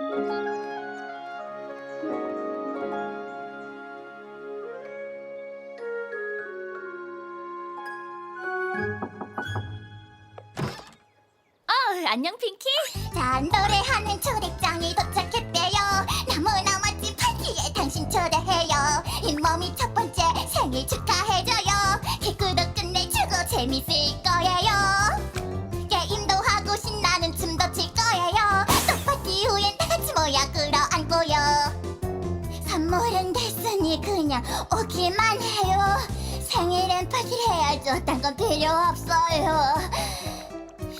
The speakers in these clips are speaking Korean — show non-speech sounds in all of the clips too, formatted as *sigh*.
어, 안녕 핑키. 자 노래하는 초대장이 도착했대요. 너무나 멋진 파티에 당신 초대해요. 잇몸이 첫 번째 생일 축하해줘요. 개구도 끝내주고 재밌을 거예요 그냥 오기만 해요 생일엔 파티를 해야죠 딴 건 필요 없어요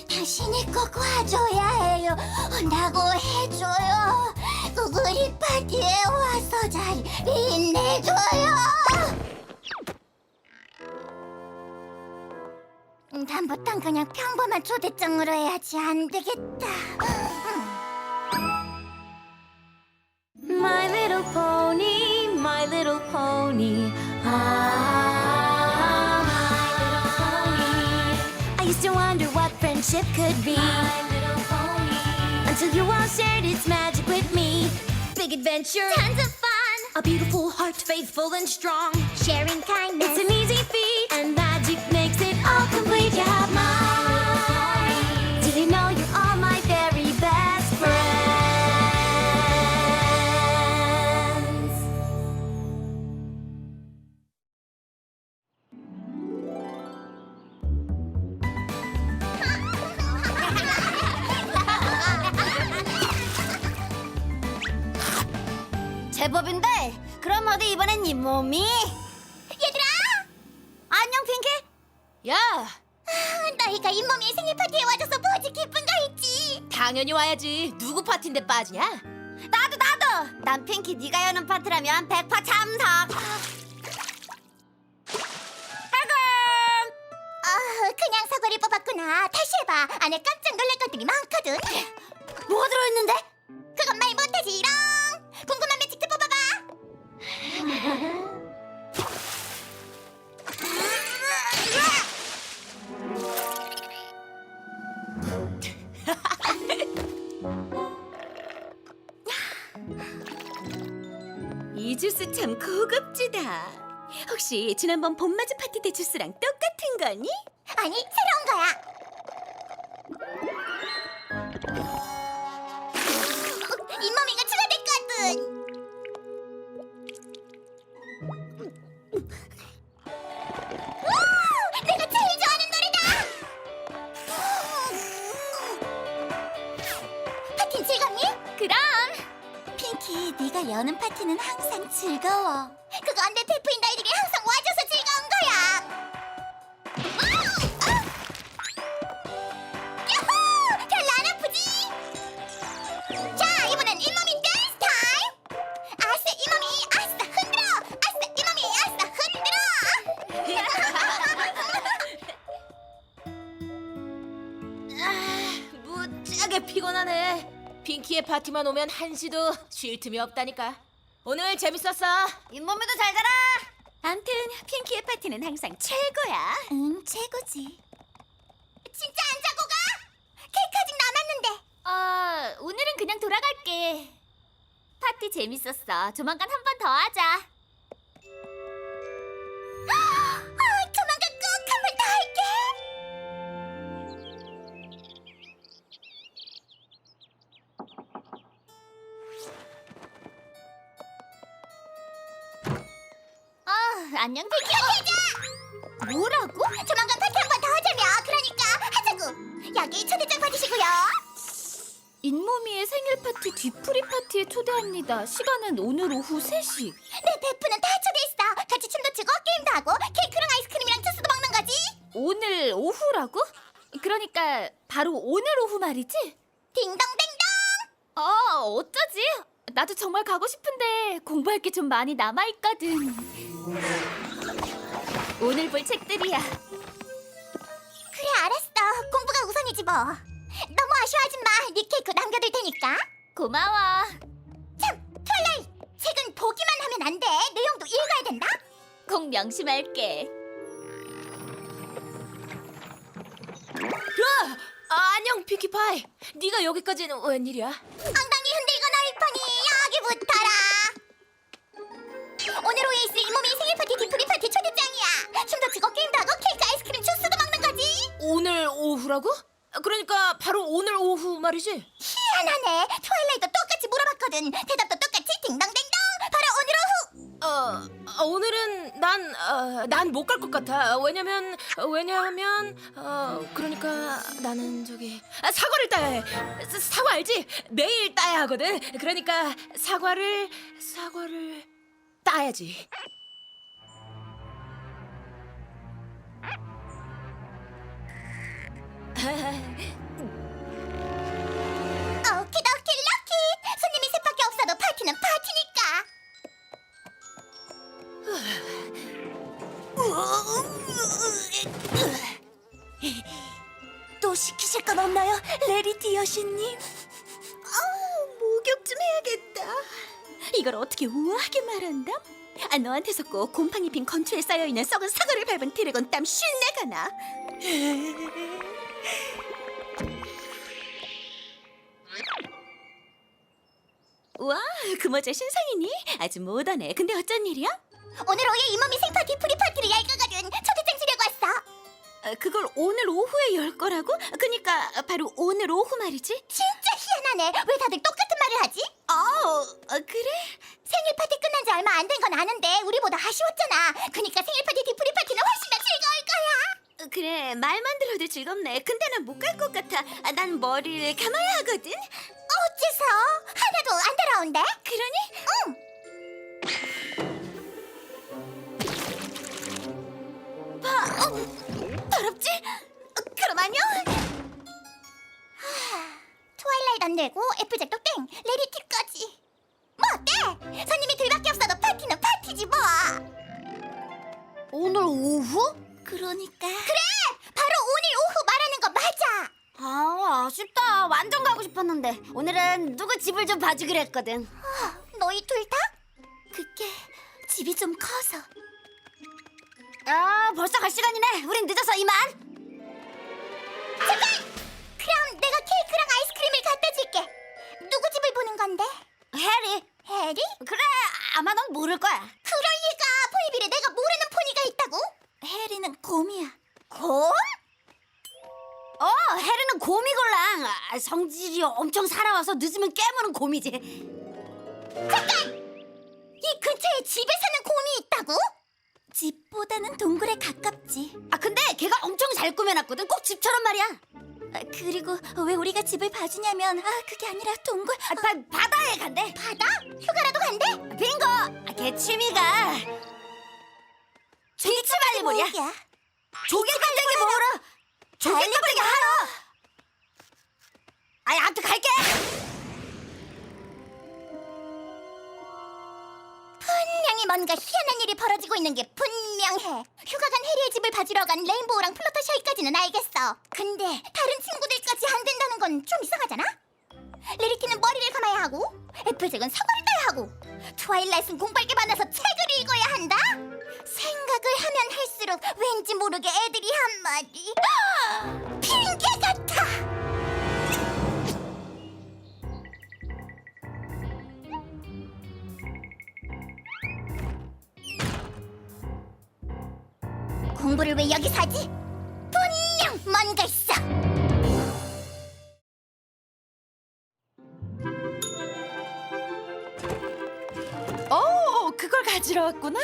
당신이 꼭 와줘야 해요. 온다고 해줘요. 꼭 우리 파티에 와서 자리 빛내줘요. 음, 다음부턴 그냥 평범한 초대장으로 해야지 안 되겠다. My little pony, my little pony. Ah, my little pony. I used to wonder what friendship could be. My little pony. Until you all shared its magic with me. Big adventure, Tons of fun, a beautiful heart, faithful and strong. sharing kindness. It's an 와야지. 누구 파티인데 빠지냐? 나도 나도! 난 핑키 네가 여는 파티라면 백파 참석! 아 그냥 사과를 뽑았구나. 다시 해봐. 안에 깜짝 놀랄 것들이 많거든. 뭐 들어있는데? 그건 말 못하지롱 궁 주스 참 고급지다. 혹시 지난번 봄맞이 파티 때 주스랑 똑같은 거니? 아니 새로운 거야 내 베프인 너희들이 항상 와줘서 즐거운 거야 야호! 별로 안 아프지? 자 이번엔 잇몸이 댄스 타임 아싸 잇몸이 아싸 흔들어 아싸 잇몸이 아싸 흔들어 아, 무지하게 피곤하네. 핑키의 파티만 오면 한시도 쉴 틈이 없다니까. 오늘 재밌었어. 잇몸이도 잘 가라 암튼 핑키의 파티는 항상 최고야. 응 최고지 진짜 안 자고 가? 케이크 아직 남았는데 어, 오늘은 그냥 돌아갈게. 파티 재밌었어. 조만간 한 번 더 하자. 안녕. 태자! 뭐라고? 조만간 파티 한 번 더 하자며. 그러니까 하자고. 여기 초대장 받으시고요. 잇몸이의 생일 파티 뒤풀이 파티에 초대합니다. 시간은 오늘 오후 3시. 내 베프는 다 초대했어. 같이 춤도 추고 게임도 하고 케이크랑 아이스크림이랑 주스도 먹는 거지. 오늘 오후라고? 그러니까 바로 오늘 오후 말이지? 딩동댕동. 어, 어쩌지? 나도 정말 가고 싶은데 공부할 게 좀 많이 남아 있거든. 오늘 볼 책들이야. 그래 알았어. 공부가 우선이지 뭐. 너무 아쉬워하지 마. 네 케이크 남겨둘 테니까. 고마워. 참, 트와일라이. 책은 보기만 하면 안 돼. 내용도 읽어야 된다. 꼭 명심할게. 아, 안녕 핑키파이. 네가 여기까지는 웬일이야? 엉 오후라고? 그러니까 바로 오늘 오후 말이지. 희한하네. 트와일라이도 똑같이 물어봤거든. 대답도 똑같이 딩동댕동. 바로 오늘 오후. 어, 어, 오늘은 난, 어, 난 못 갈 것 같아. 왜냐면, 어, 왜냐하면, 어, 그러니까 나는 저기 아, 사과를 따야 해. 사- 사과 알지? 내일 따야 하거든. 그러니까 사과를 사과를 따야지. 오키도키 럭키. 손님이 셋밖에 없어도 파티는 파티니까. 또 시키실 건 없나요, 레리티 여신님? 아, 목욕 좀 해야겠다. 이걸 어떻게 우아하게 말한다? 아, 너한테서 꼭 곰팡이 핀 건초에 쌓여있는 썩은 사과를 밟은 드래곤 땀 쉰내가 나. 그 모자 신상이니? 아주 모던해. 근데 어쩐 일이야? 오늘 오후에 이모미 생파티 프리 파티를 열 거거든. 초대장 주려고 왔어. 아, 그걸 오늘 오후에 열 거라고? 그니까 바로 오늘 오후 말이지? 진짜 희한하네. 왜 다들 똑같은 말을 하지? 어, 어, 그래? 생일 파티 끝난 지 얼마 안 된 건 아는데 우리보다 아쉬웠잖아. 그니까 생일 파티 디프리 파티는 훨씬 더 즐거울 거야. 어, 그래 말만 들어도 즐겁네 근데 난 못 갈 것 같아 아, 난 머리를 감아야 하거든 어째서? 하나도 안 더러운데? 그러니? 응 봐, 어, 더럽지? 어, 그럼 안녕 트와일라이트 안 되고 애플잭도 좀 봐주기로 했거든 너희 둘 다? 그게 집이 좀 커서 아 벌써 갈 시간이네 우린 늦어서 이만 잠깐! 그럼 내가 케이크랑 아이스크림을 갖다 줄게. 누구 집을 보는 건데? 해리 해리? 그래 아마 넌 모를 거야 그럴 리가. 포이빌에 내가 모르는 포니가 있다고? 해리는 곰이야 곰? 어 해리는 곰이걸랑. 아, 성질이 엄청 살아와서 늦으면 깨무는 곰이지. 이 근처에 집에 사는 곰이 있다고? 집보다는 동굴에 가깝지. 아 근데 걔가 엄청 잘 꾸며놨거든. 꼭 집처럼 말이야. 아, 그리고 왜 우리가 집을 봐주냐면 아 그게 아니라 동굴. 아, 바, 바다에 간대. 바다? 휴가라도 간대? 빙고! 아, 걔 취미가 비치 발리볼이야. 뭐야? 조개 껍데기 먹으러 조개 껍데기 하러 아이 아무튼 갈게 분명히 뭔가 희한한 일이 벌어지고 있는 게 분명해. 휴가 간 해리의 집을 봐주러 간 레인보우랑 플러터샤이까지는 알겠어. 근데 다른 친구들까지 안 된다는 건 좀 이상하잖아? 레리티는 머리를 감아야 하고 애플잭은 사과를 따야 하고 트와일라이트는 공발게 받아서 책을 읽어야 한다? 생각을 하면 할수록 왠지 모르게 애들이 한마디 핑계 같아! 공부를 왜 여기서 하지? 분명 뭔가 있어. 오, 그걸 가지러 왔구나.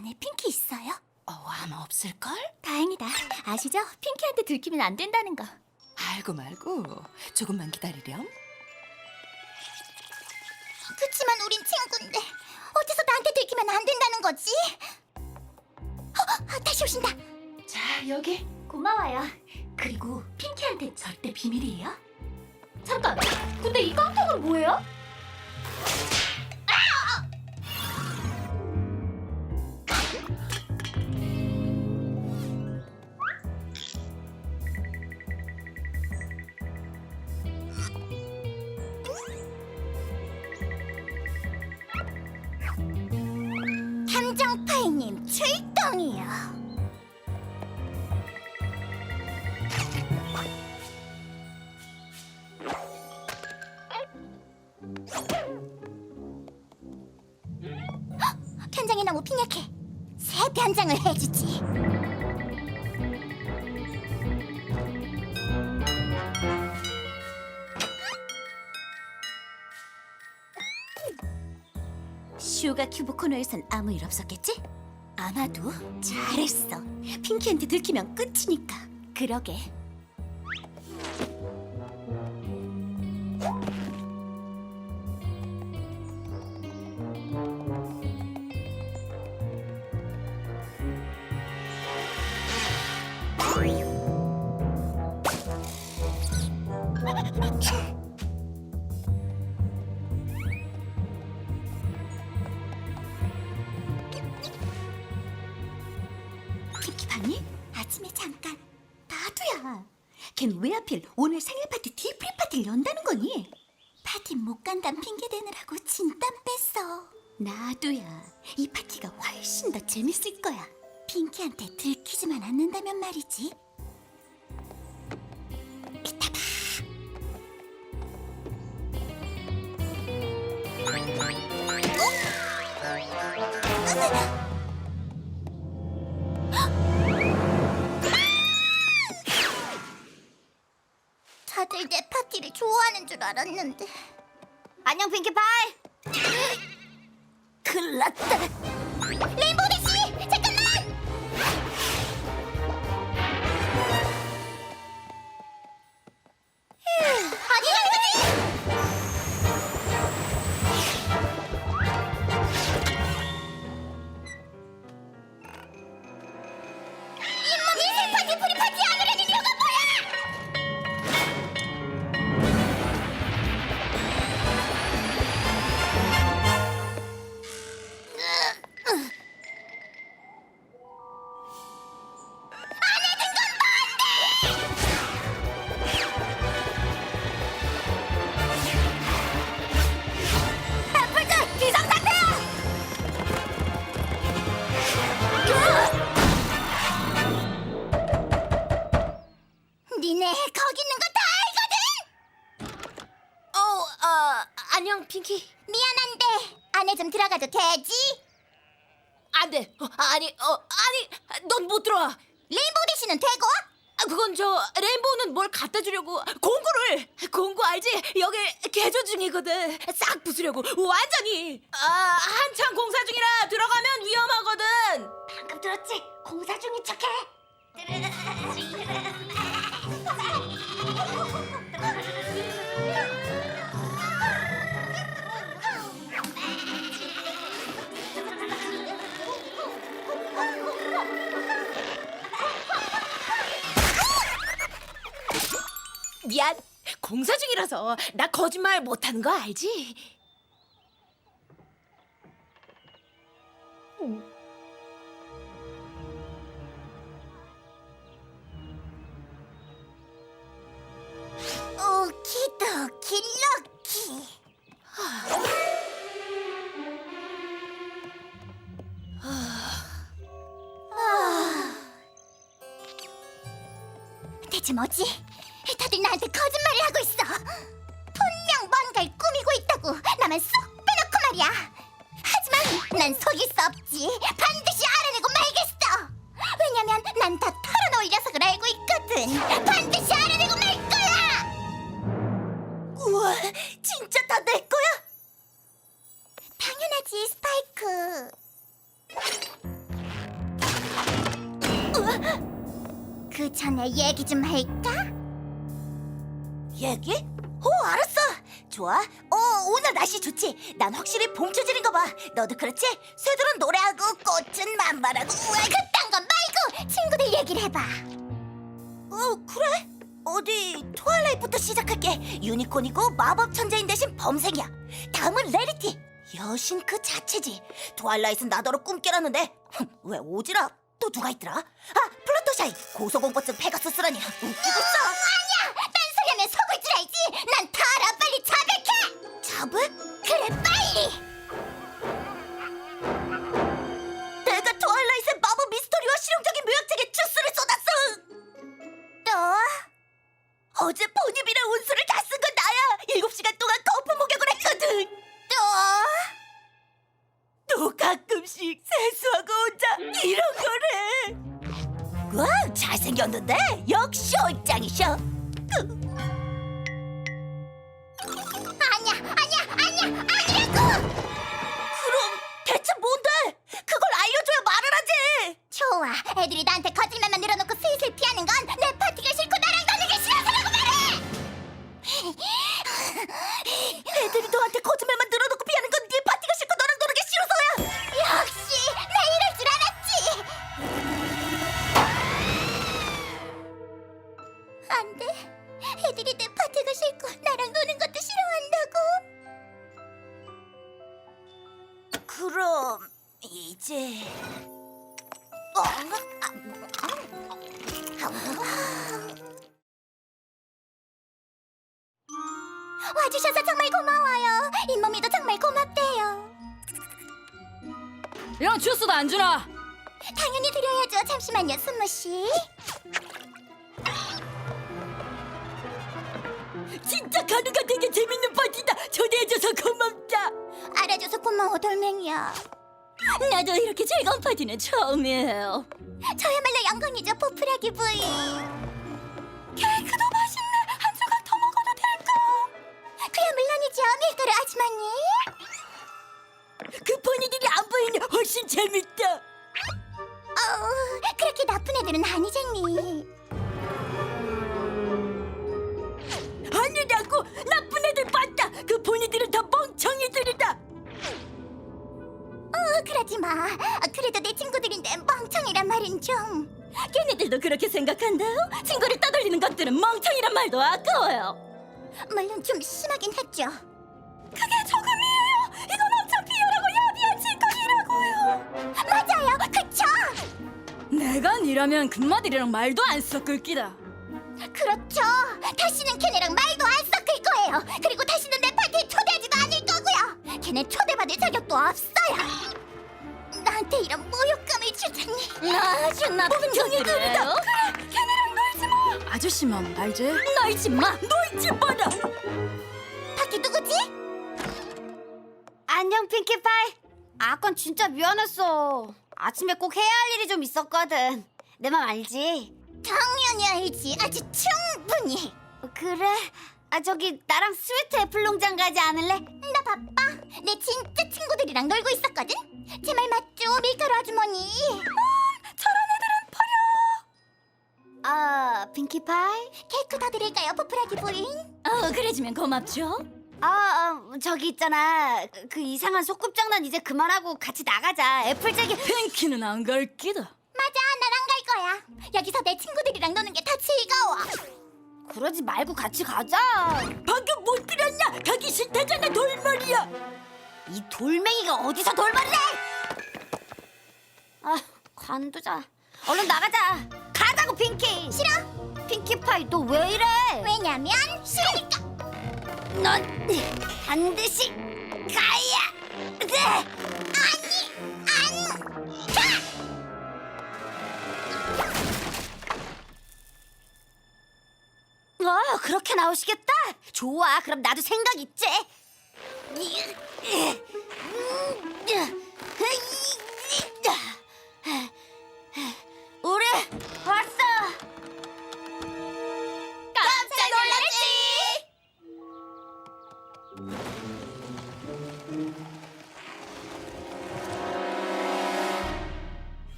안에 핑키 있어요? 어, 아마 없을걸? 다행이다 아시죠? 핑키한테 들키면 안 된다는 거 알고 말고 조금만 기다리렴. 그치만 우린 친구인데 어째서 나한테 들키면 안 된다는 거지? 어, 어, 다시 오신다. 자, 여기. 고마워요 그리고 핑키한테 절대 비밀이에요? 잠깐 근데 이 깡통은 뭐예요? 탐정파이님 출동 슈가 큐브 코너에선 아무 일 없었겠지? 아마도 잘했어. 핑키한테 들키면 끝이니까. 그러게. 파티 못 간단 핑계 대느라고 진땀 뺐어. 나도야. 이 파티가 훨씬 더 재밌을 거야. 핑키한테 들키지만 않는다면 말이지. 이따 봐. 내 파티를 좋아하는 줄 알았는데. 안녕 핑키파이. *laughs* 큰일 났다. 레인보우 핑키. 미안한데 안에 좀 들어가도 되지? 안 돼. 어, 아니, 어, 아니, 넌 못 들어와. 레인보우 대시는 되고? 아, 그건 저 레인보우는 뭘 갖다 주려고 공구를 공구 알지? 여기 개조 중이거든. 싹 부수려고 완전히. 아, 한창 공사 중이라 들어가면 위험하거든. 방금 들었지? 공사 중인 척해 미안. 공사 중이라서 나 거짓말 못하는 거 알지? 나만 쏙 빼놓고 말이야. 하지만 난 속일 수 없지 트와일라이트부터 시작할게. 유니콘이고 마법 천재인 대신 범생이야. 다음은 레리티. 여신 그 자체지. 트와일라이트는 나더러 꿈깨라는데 흠, 왜 오지랖? 또 누가 있더라? 아, 플러터샤이. 고소공포증 페가수스라니. 웃기고 있어. 아니야 딴소리하면 속을 줄 알지 난 다 알아 빨리 자백해 잡을? 그래 빨리 어제 본입이랑 운수를 다 쓴 건 나야. 일곱 시간 동안 거품 목욕을 했거든. 또? 너 가끔씩 세수하고 혼자 이런 거래. 와, 잘생겼는데? 역시 얼짱이셔. 그, 이제 어? 와주셔서 정말 고마워요 잇몸이도 정말 고맙대요 이런 주스도 안 주나? 당연히 드려야죠 잠시만요 순모 씨 진짜 가루가 되게 재밌는 파티다. 초대해줘서 고맙다. 알아줘서 고마워 돌멩이야 나도 이렇게 즐거운 파티는 처음이에요. 저야말로 영광이죠 포프라기 부인 케이크도 맛있네 한 조각 더 먹어도 될까 그야 물론이죠 밀가루 아주머니 그 포니들이 안 보이니 훨씬 재밌다. 어우 그렇게 나쁜 애들은 아니잖니 아니라고 나쁜 애들 봤다. 그 포니들은 다 멍청이들이다. 어 그러지 마 아, 그래도 내 친구들인데 멍청이란 말은 좀 걔네들도 그렇게 생각한다요? 친구를 떠돌리는 것들은 멍청이란 말도 아까워요. 물론 좀 심하긴 했죠 그게 조금이에요. 이건 엄청 비열하고 야비한 짓거리라고요. 맞아요 그쵸 내가 니라면 금마들이랑 말도 안 섞을 끼다. 그렇죠 다시는 걔네랑 말 마 아저씨만 말지. 놀지 마. 놀지 마라. 밖에 누구지? 안녕 핑키파이 아건 진짜 미안했어 아침에 꼭 해야 할 일이 좀 있었거든 내 맘 알지? 당연히 알지 아주 충분히 그래 아 저기 나랑 스위트 애플 농장 가지 않을래? 나 바빠 내 진짜 친구들이랑 놀고 있었거든 제 말 맞죠 밀가루 아주머니 아 핑키파이 케이크 더 드릴까요 포프라기 부인? 어, 그래주면 고맙죠. 아, 아 저기 있잖아 그, 그 이상한 소꿉장난 이제 그만하고 같이 나가자 애플잭이 핑키는 안갈 끼다. 맞아 난 안 갈 거야 여기서 내 친구들이랑 노는 게더 즐거워 그러지 말고 같이 가자 방금 못 들었냐? 가기 싫다잖아 돌머리야. 이 돌멩이가 어디서 돌발을 해? 아 관두자 얼른 나가자 가자고 핑키 싫어 핑키파이 너 왜 이래 왜냐면 싫으니까 넌 반드시 가야 돼. 아니 안 가! 어, 그렇게 나오시겠다. 좋아. 그럼 나도 생각 있지. 우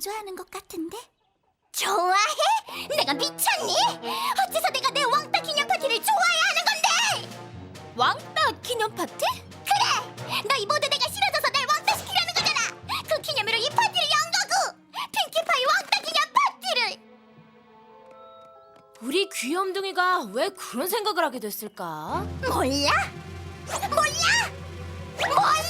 좋아하는 것 같은데? 좋아해? 내가 미쳤니? 어째서 내가 내 왕따 기념 파티를 좋아해야 하는 건데? 왕따 기념 파티? 그래! 너희 모두 내가 싫어져서 날 왕따 시키려는 거잖아! 그 기념으로 이 파티를 연 거고! 핑키파이 왕따 기념 파티를! 우리 귀염둥이가 왜 그런 생각을 하게 됐을까? 몰라? 몰라? 몰라?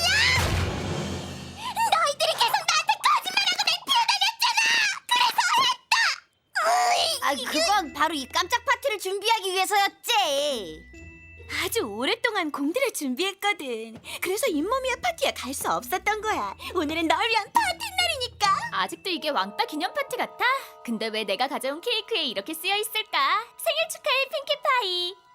바로 이 깜짝 파티를 준비하기 위해서였지. 아주 오랫동안 공들여 준비했거든. 그래서 잇몸이의 파티에 갈 수 없었던 거야. 오늘은 널 위한 파티 날이니까. 아직도 이게 왕따 기념 파티 같아? 근데 왜 내가 가져온 케이크에 이렇게 쓰여 있을까? 생일 축하해 핑키파이.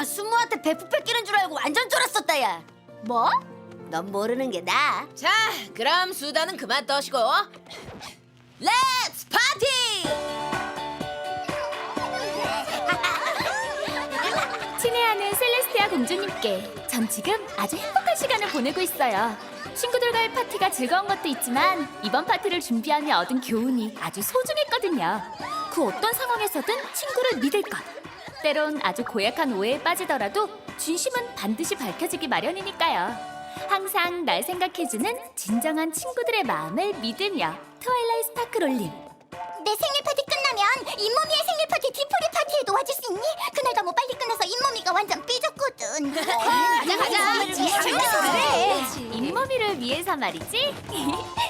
나 수모한테 배프 뺏기는 줄 알고 완전 쫄았었다, 야. 뭐? 넌 모르는 게 나. 자, 그럼 수다는 그만 떠시고 렛츠 파티! *laughs* 친애하는 셀레스티아 공주님께 전 지금 아주 행복한 시간을 보내고 있어요. 친구들과의 파티가 즐거운 것도 있지만 이번 파티를 준비하며 얻은 교훈이 아주 소중했거든요. 그 어떤 상황에서든 친구를 믿을 것. 때론 아주 고약한 오해에 빠지더라도 진심은 반드시 밝혀지기 마련이니까요. 항상 날 생각해주는 진정한 친구들의 마음을 믿으며 트와일라이트 스파크롤님 내 생일 파티 끝나면 잇몸이의 생일 파티 뒤풀이 파티에 도 와줄 수 있니? 그날 너무 빨리 끝나서 잇몸이가 완전 삐졌거든. *laughs* 가자 가자. 그래. 잇몸이를 위해서 말이지. *laughs*